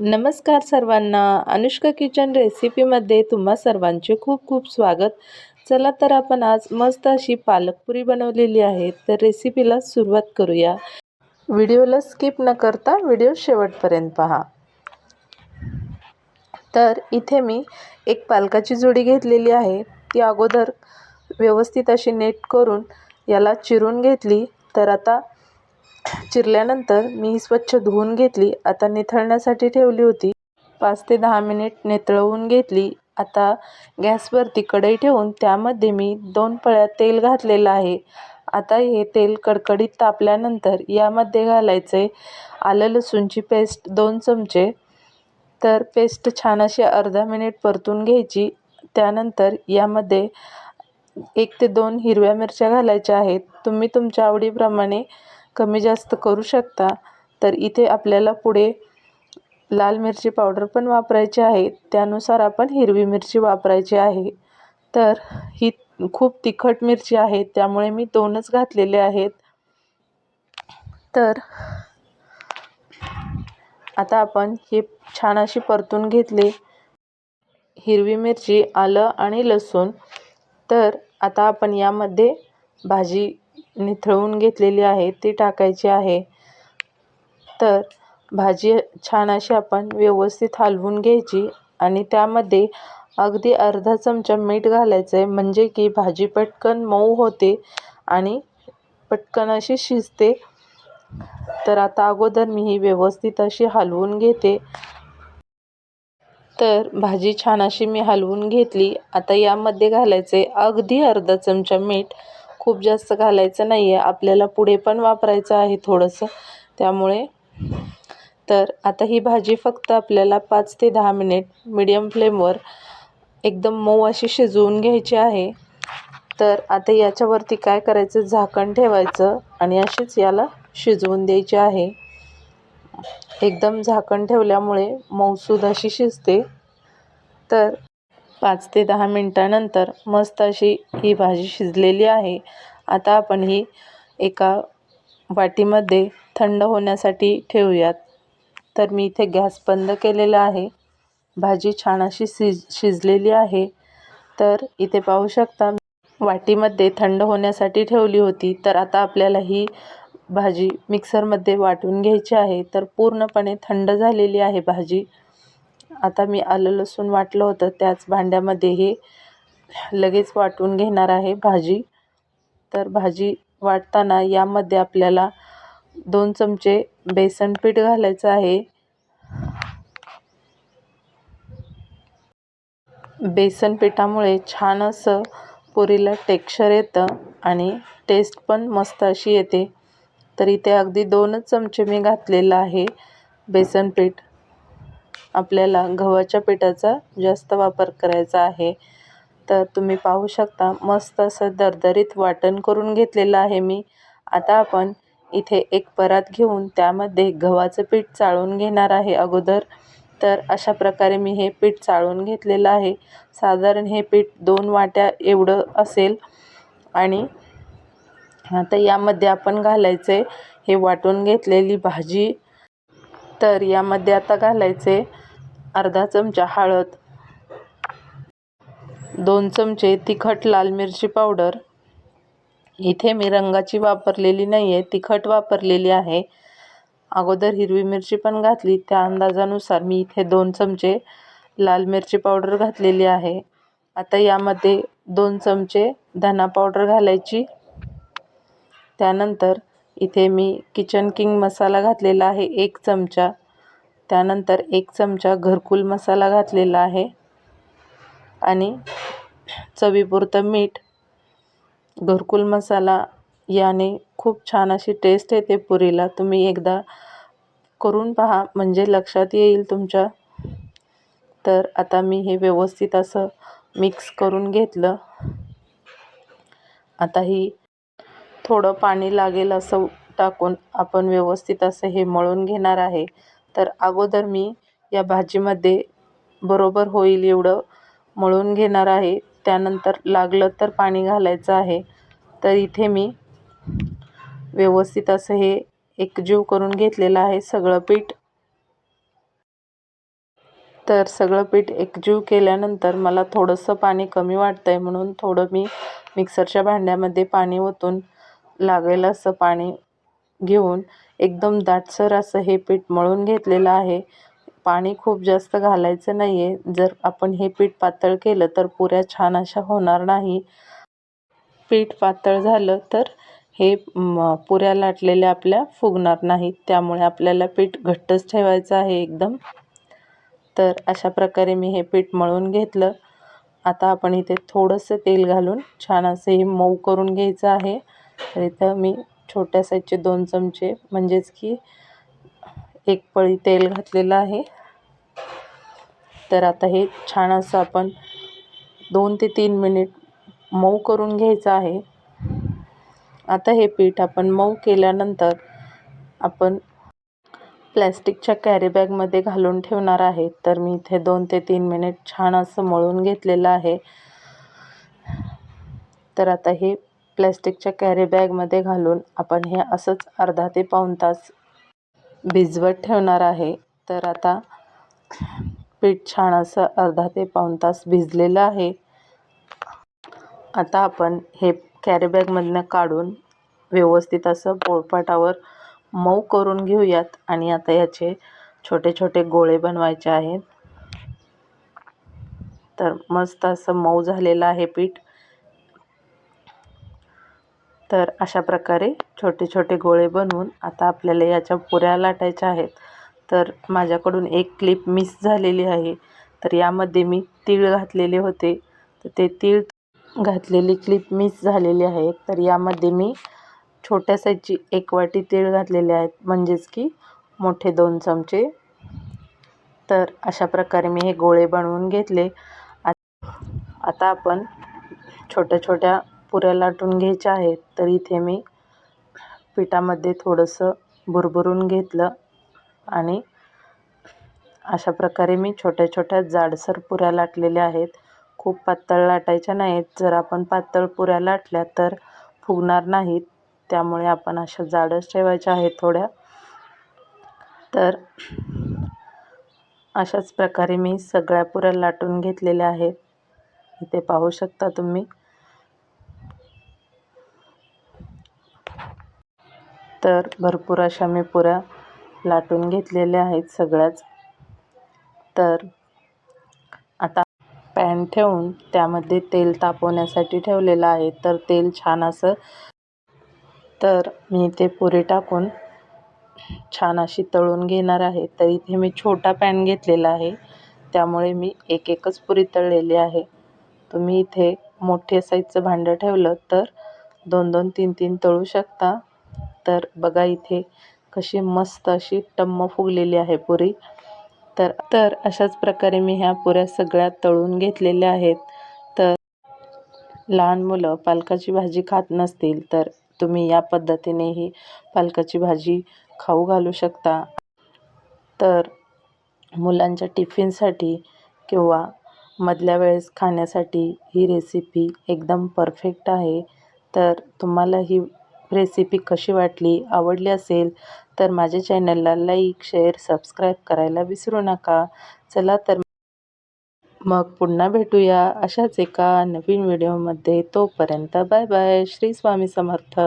नमस्कार सर्वांना. अनुष्का किचन रेसिपीमध्ये तुम्हा सर्वांचे खूप खूप स्वागत. चला तर आपण आज मस्त अशी पालकपुरी बनवलेली आहे. तर रेसिपीला सुरुवात करूया. व्हिडिओला स्किप न करता व्हिडिओ शेवटपर्यंत पहा. तर इथे मी एक पालकाची जोडी घेतलेली आहे. ती अगोदर व्यवस्थित अशी नेट करून याला चिरून घेतली. तर आता चिरल्यानंतर मी स्वच्छ धुवून घेतली आता निथळण्यासाठी ठेवली होती. पाच ते दहा मिनिट नितळवून घेतली. आता गॅसवरती कढई ठेवून त्यामध्ये मी दोन पळ्या तेल घातलेलं आहे. आता हे तेल कडकडीत तापल्यानंतर यामध्ये घालायचे आलं लसूणची पेस्ट दोन चमचे. तर पेस्ट छान अशी अर्धा मिनिट परतून घ्यायची. त्यानंतर यामध्ये एक ते दोन हिरव्या मिरच्या घालायच्या आहेत. तुम्ही तुमच्या आवडीप्रमाणे कमी जास्त करू शकता तर इथे आपल्याला पुढे लाल मिरची पावडर पण वापरायची आहे. त्यानुसार आपण हिरवी मिरची वापरायची आहे. तर ही खूप तिखट मिरची आहे त्यामुळे मी दोनच घातलेले आहेत. तर आता आपण हे छान अशी परतून घेतले. हिरवी मिरची आलं आणि लसूण. तर आता आपण यामध्ये भाजी निथळून घेतलेली आहे ती टाकायची आहे. तर भाजी छान अशी आपण व्यवस्थित हलवून घ्यायची आणि त्यामध्ये अगदी अर्धा चमचा मीठ घालायचं आहे म्हणजे की भाजी पटकन मऊ होते आणि पटकन अशी शिजते. तर आता अगोदर मी ही व्यवस्थित अशी हलवून घेते. तर भाजी छान अशी मी हलवून घेतली. आता यामध्ये घालायचे अगदी अर्धा चमचा मीठ खूप जास्त घालायचं नाही आहे आपल्याला पुढे पण वापरायचं आहे थोडंसं. त्यामुळे तर आता ही भाजी फक्त आपल्याला पाच ते दहा मिनिट मीडियम फ्लेमवर एकदम मऊ अशी शिजवून घ्यायची आहे. तर आता याच्यावरती काय करायचं? झाकण ठेवायचं आणि अशीच याला शिजवून द्यायची आहे. एकदम झाकण ठेवल्यामुळे मऊसूद अशी शिजते. तर पाच ते दहा मिनटानंतर मस्त अशी ही भाजी शिजलेली आहे. आता आपण ही एका वाटीमध्ये थंड होण्यासाठी ठेवूयात. तर मी इथे गॅस बंद केलेला आहे. भाजी छान अशी शिज शिजलेली आहे. तर इथे पाहू शकता वाटीमध्ये थंड होण्यासाठी ठेवली होती. तर आता आपल्याला ही भाजी मिक्सरमध्ये वाटून घ्यायची आहे. तर पूर्णपणे थंड झालेली आहे भाजी. आता मी आलं लसूण वाटलं होतं त्याच भांड्यामध्ये हे लगेच वाटून घेणार आहे भाजी. तर भाजी वाटताना यामध्ये आपल्याला दोन चमचे बेसन पीठ घालायचं आहे. बेसन पिठामुळे छान असं पुरीला टेक्स्चर येतं आणि टेस्ट पण मस्त अशी येते. तर इथे अगदी दोनच चमचे मी घातलेलं आहे बेसन पीठ. आपल्याला गव्हाच्या पिठाचा जास्त वापर करायचा आहे. तर तुम्ही पाहू शकता मस्त असं दरदरीत वाटण करून घेतलेलं आहे मी. आता आपण इथे एक परात घेऊन त्यामध्ये गव्हाचं पीठ चाळून घेणार आहे अगोदर. तर अशा प्रकारे मी हे पीठ चाळून घेतलेलं आहे. साधारण हे पीठ दोन वाट्या एवढं असेल. आणि आता यामध्ये आपण घालायचे हे वाटून घेतलेली भाजी. तर यामध्ये आता घालायचे अर्धा चमचा हळद दोन चमचे तिखट लाल मिरची पावडर. इथे मी रंगाची वापरलेली नाही आहे तिखट वापरलेली आहे. अगोदर हिरवी मिरची पण घातली. त्या अंदाजानुसार मी इथे दोन चमचे लाल मिरची पावडर घातलेली आहे. आता यामध्ये दोन चमचे धना पावडर घालायची. त्यानंतर इथे मी किचन किंग मसाला घातलेला आहे एक चमचा. त्यानंतर एक चमचा घरकुल मसाला घातलेला आहे. आणि चवीपुरतं मीठ. घरकुल मसाला याने खूप छान अशी टेस्ट येते पुरीला. तुम्ही एकदा करून पहा म्हणजे लक्षात येईल तुमच्या. तर आता मी हे व्यवस्थित असं मिक्स करून घेतलं. आता ही थोडं पाणी लागेल असं टाकून आपण व्यवस्थित असं हे मळून घेणार आहे. तर अगोदर मी या भाजीमध्ये बरोबर होईल एवढं मळून घेणार आहे. त्यानंतर लागलं तर पाणी घालायचं आहे. तर इथे मी व्यवस्थित असं हे एकजीव करून घेतलेलं आहे. सगळं पीठ तर सगळं पीठ एकजीव केल्यानंतर मला थोडंसं पाणी कमी वाटतं आहे म्हणून थोडं मी मिक्सरच्या भांड्यामध्ये पाणी ओतून लागेल असं पाणी घेऊन एकदम दाटसर असं हे पीठ मळून घेतलेलं आहे. पाणी खूप जास्त घालायचं नाही आहे जर आपण हे पीठ पातळ केलं तर पुऱ्या छान अशा होणार नाही. पीठ पातळ झालं तर हे पुऱ्या लाटलेल्या आपल्या फुगणार नाहीत. त्यामुळे आपल्याला पीठ घट्टच ठेवायचं आहे एकदम. तर अशा प्रकारे मी हे पीठ मळून घेतलं. आता आपण इथे थोडंसं तेल घालून छान असं हे मऊ करून घ्यायचं आहे. तर इथं मी छोट्या साईजचे दोन चमचे म्हणजेच की एक पळी तेल घातलेलं आहे. तर आता हे छान असं आपण दोन ते तीन मिनिट मऊ करून घ्यायचं आहे. आता हे पीठ आपण मऊ केल्यानंतर आपण प्लॅस्टिकच्या कॅरीबॅगमध्ये घालून ठेवणार आहे. तर मी इथे दोन ते तीन मिनिट छान असं मळून घेतलेलं आहे. तर आता हे प्लॅस्टिकच्या कॅरीबॅगमध्ये घालून आपण हे असंच अर्धा ते पाऊण तास भिजवत ठेवणार आहे. तर आता पीठ छान असं अर्धा ते पाऊण तास भिजलेलं आहे. आता आपण हे कॅरीबॅगमधनं काढून व्यवस्थित असं पोळपाटावर मऊ करून घेऊयात आणि आता याचे छोटे छोटे गोळे बनवायचे आहेत. तर मस्त असं मऊ झालेलं आहे पीठ. तर अशा प्रकारे छोटे छोटे गोळे बनवून आता आपल्याला याच्या पुऱ्या लाटायच्या आहेत. तर माझ्याकडून एक क्लिप मिस झालेली आहे. तर यामध्ये मी तीळ घातलेले होते. तर ते तीळ घातलेली क्लिप मिस झालेली आहे. तर यामध्ये मी छोट्या साईजची एक वाटी तीळ घातलेले आहेत. म्हणजेच की मोठे दोन चमचे. तर अशा प्रकारे मी हे गोळे बनवून घेतले. आता आपण छोट्या छोट्या पुऱ्या लाटून घ्यायच्या आहेत. तर इथे मी पिठामध्ये थोडंसं भुरभुरून घेतलं आणि अशा प्रकारे मी छोट्या छोट्या जाडसर पुऱ्या लाटलेल्या आहेत. खूप पातळ लाटायच्या नाहीत. जर आपण पातळ पुऱ्या लाटल्या तर फुगणार नाहीत. त्यामुळे आपण अशा जाडच ठेवायच्या आहेत थोड्या. तर अशाच प्रकारे मी सगळ्या पुऱ्या लाटून घेतलेल्या आहेत. इथे पाहू शकता तुम्ही. तर भरपूर अशा मी पुऱ्या लाटून घेतलेल्या आहेत सगळ्याच. तर आता पॅन ठेवून त्यामध्ये तेल तापवण्यासाठी ठेवलेलं आहे. तर तेल छान असं तर मी इथे पुरी टाकून छान अशी तळून घेणार आहे. तर इथे मी छोटा पॅन घेतलेला आहे. त्यामुळे मी एक एकच पुरी तळलेली आहे. तुम्ही इथे मोठे साईजचं भांडं ठेवलं तर दोन दोन तीन तीन तळू शकता. तर बघा इथे कशी मस्त अशी टम्म फुगलेली आहे पुरी. तर तर अशाच प्रकारे मी ह्या पुऱ्या सगळ्या तळून घेतलेल्या आहेत. तर लहान मुलं पालकाची भाजी खात नसतील तर तुम्ही या पद्धतीनेही पालकाची भाजी खाऊ घालू शकता. तर मुलांच्या टिफिनसाठी किंवा मधल्या वेळेस खाण्यासाठी ही रेसिपी एकदम परफेक्ट आहे. तर तुम्हाला ही रेसिपी कशी वाटली आवडली असेल तर माझ्या चॅनलला लाईक शेअर सबस्क्राईब करायला विसरू नका. चला तर मग पुन्हा भेटूया अशाच एका नवीन व्हिडिओमध्ये तोपर्यंत बाय बाय श्री स्वामी समर्थ.